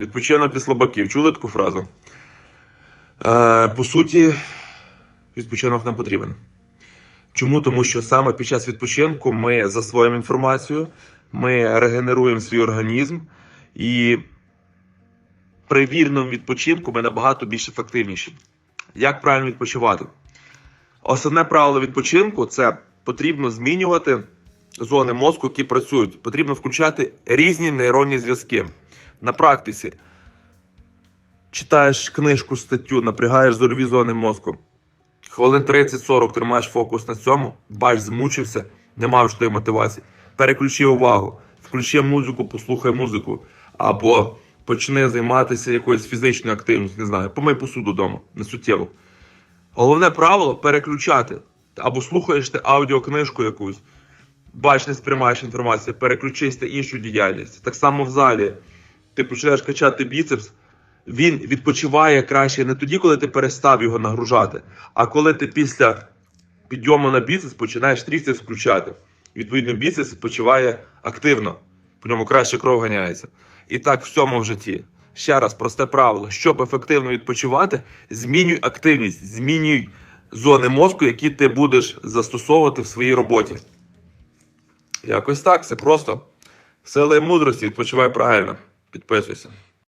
Відпочинок для слабаків. Чули таку фразу? Е, по суті, відпочинок нам потрібен. Чому? Тому що саме під час відпочинку ми засвоїмо інформацію, ми регенеруємо свій організм і при вільному відпочинку ми набагато більш ефективніші. Як правильно відпочивати? Основне правило відпочинку це потрібно змінювати зони мозку, які працюють. Потрібно включати різні нейронні зв'язки. На практиці читаєш книжку, статтю, напрягаєш зорові зони мозку. Хвилин 30-40 тримаєш фокус на цьому, бач, змучився, не маєш тої мотивації. Переключи увагу, включи музику, послухай музику, або почни займатися якоюсь фізичною активністю, не знаю, помий посуду вдома, не суттєво. Головне правило переключати. Або слухаєш ти аудіокнижку якусь, бач, не сприймаєш інформацію, переключись на іншу діяльність. Так само в залі. Ти починаєш качати біцепс, він відпочиває краще не тоді, коли ти перестав його нагружати, а коли ти після підйому на біцепс починаєш тріцепс включати. Відповідно, біцепс відпочиває активно, по ньому краще кров ганяється. І так в всьому в житті. Ще раз, просте правило: щоб ефективно відпочивати, змінюй активність, змінюй зони мозку, які ти будеш застосовувати в своїй роботі. Якось так, все просто. Сила і мудрості, відпочивай правильно. Підписуйся.